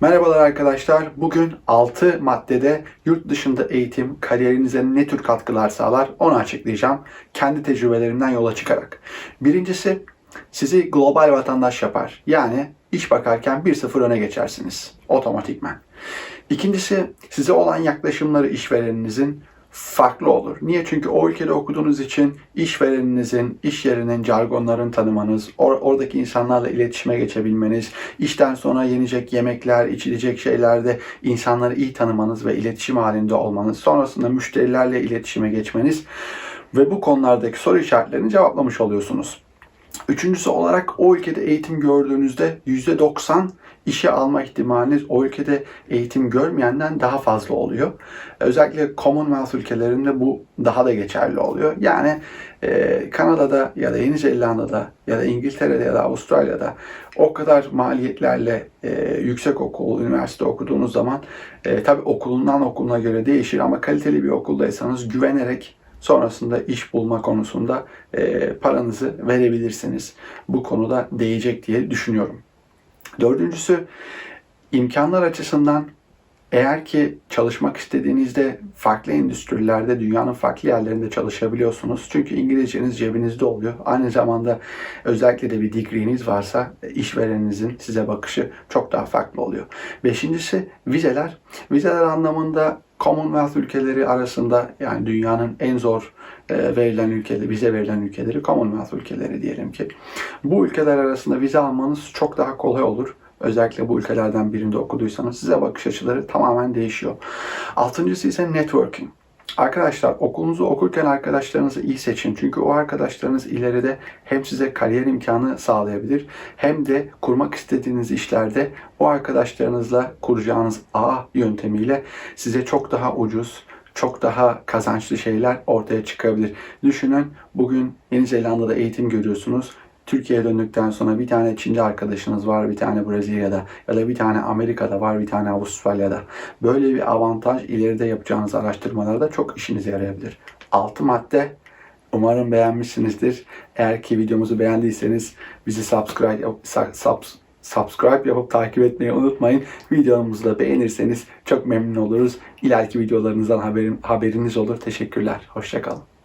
Merhabalar arkadaşlar. Bugün 6 maddede yurt dışında eğitim kariyerinize ne tür katkılar sağlar onu açıklayacağım. Kendi tecrübelerimden yola çıkarak. Birincisi sizi global vatandaş yapar. Yani iş bakarken 1-0 öne geçersiniz. Otomatikmen. İkincisi size olan yaklaşımları işvereninizin farklı olur. Niye? Çünkü o ülkede okuduğunuz için işvereninizin, iş yerinin jargonlarını tanımanız, or- oradaki insanlarla iletişime geçebilmeniz, işten sonra yenecek yemekler, içilecek şeylerde insanları iyi tanımanız ve iletişim halinde olmanız, sonrasında müşterilerle iletişime geçmeniz ve bu konulardaki soru işaretlerini cevaplamış oluyorsunuz. Üçüncüsü olarak o ülkede eğitim gördüğünüzde %90 işe alma ihtimaliniz o ülkede eğitim görmeyenden daha fazla oluyor. Özellikle Commonwealth ülkelerinde bu daha da geçerli oluyor. Yani e, Kanada'da ya da Yeni Zelanda'da ya da İngiltere'de ya da Avustralya'da o kadar maliyetlerle e, yüksek okul, üniversite okuduğunuz zaman e, tabii okulundan okuluna göre değişir ama kaliteli bir okuldaysanız güvenerek sonrasında iş bulma konusunda e, paranızı verebilirsiniz. Bu konuda değecek diye düşünüyorum. Dördüncüsü imkanlar açısından eğer ki çalışmak istediğinizde farklı endüstrilerde dünyanın farklı yerlerinde çalışabiliyorsunuz. Çünkü İngilizceniz cebinizde oluyor. Aynı zamanda özellikle de bir degree'niz varsa işvereninizin size bakışı çok daha farklı oluyor. Beşincisi vizeler. Vizeler anlamında Commonwealth ülkeleri arasında yani dünyanın en zor e, verilen ülkeleri, vize verilen ülkeleri Commonwealth ülkeleri diyelim ki. Bu ülkeler arasında vize almanız çok daha kolay olur. Özellikle bu ülkelerden birinde okuduysanız size bakış açıları tamamen değişiyor. Altıncısı ise networking. Arkadaşlar okulunuzu okurken arkadaşlarınızı iyi seçin. Çünkü o arkadaşlarınız ileride hem size kariyer imkanı sağlayabilir hem de kurmak istediğiniz işlerde o arkadaşlarınızla kuracağınız ağ yöntemiyle size çok daha ucuz, çok daha kazançlı şeyler ortaya çıkabilir. Düşünün bugün Yeni Zelanda'da eğitim görüyorsunuz. Türkiye'ye döndükten sonra bir tane Çinli arkadaşınız var, bir tane Brezilya'da ya da bir tane Amerika'da var, bir tane Avustralya'da. Böyle bir avantaj ileride yapacağınız araştırmalarda çok işinize yarayabilir. Altı madde umarım beğenmişsinizdir. Eğer ki videomuzu beğendiyseniz bizi subscribe, sub, subscribe yapıp takip etmeyi unutmayın. Videomuzu da beğenirseniz çok memnun oluruz. İleriki videolarınızdan haberim, haberiniz olur. Teşekkürler. Hoşçakalın.